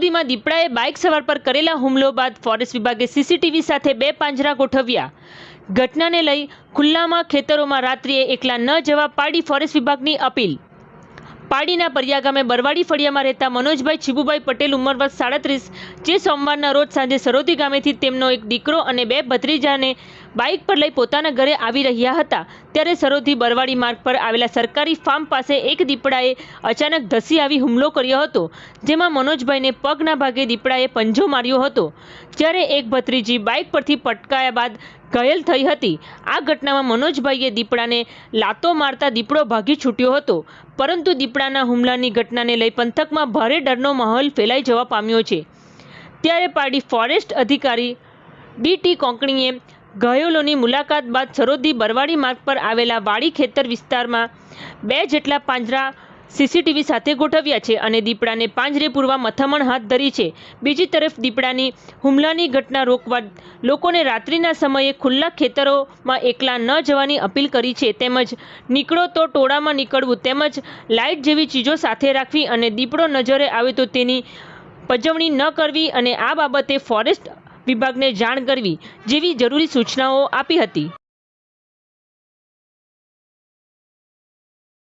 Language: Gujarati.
સરોદીમાં દીપડાએ બાઇક સવાર પર કરેલા હુમલો બાદ ફોરેસ્ટ વિભાગે સીસીટીવી સાથે બે પાંજરા ગોઠવ્યા. ઘટનાને લઈ ખુલ્લામાં ખેતરોમાં રાત્રિએ એકલા ન જવા પાડી ફોરેસ્ટ વિભાગની અપીલ. પાડીના પરિયા ગામે બરવાડી ફળિયામાં રહેતા મનોજભાઈ છીબુભાઈ પટેલ ઉંમર વર્ષ સાડત્રીસ, જે સોમવારના રોજ સાંજે સરોદી ગામેથી તેમનો એક દીકરો અને બે ભત્રીજાને બાઇક પર લઈ પોતાના ઘરે આવી રહ્યા હતા. ત્યારે સરોધી બરવાડી માર્ગ પર આવેલા સરકારી ફાર્મ પાસે એક દીપડાએ અચાનક ધસી આવી હુમલો કર્યો હતો, જેમાં મનોજભાઈને પગના ભાગે દીપડાએ પંજો માર્યો હતો. જ્યારે એક ભત્રીજી બાઇક પરથી પટકાયા બાદ ઘાયલ થઈ હતી. આ ઘટનામાં મનોજભાઈએ દીપડાને લાતો મારતા દીપડો ભાગી છૂટ્યો હતો. પરંતુ દીપડાના હુમલાની ઘટનાને લઈ પંથકમાં ભારે ડરનો માહોલ ફેલાઈ જવા પામ્યો છે. ત્યારે પારડી ફોરેસ્ટ અધિકારી ડી ટી કોંકણીએ ઘાયલોની મુલાકાત બાદ સરોદી બરવાડી માર્ગ પર આવેલા વાડી ખેતર વિસ્તારમાં બે જેટલા પાંજરા સીસીટીવી સાથે ગોઠવ્યા છે અને દીપડાને પાંજરે પૂરવા મથામણ હાથ ધરી છે. બીજી તરફ દીપડાની હુમલાની ઘટના રોકવા લોકોને રાત્રિના સમયે ખુલ્લા ખેતરોમાં એકલા ન જવાની અપીલ કરી છે. તેમજ નીકળો તો ટોળામાં નીકળવું તેમજ લાઇટ જેવી ચીજો સાથે રાખવી અને દીપડો નજરે આવે તો તેની પજવણી ન કરવી અને આ બાબતે ફોરેસ્ટ વિભાગને જાણ કરવી જેવી જરૂરી સૂચનાઓ આપી હતી.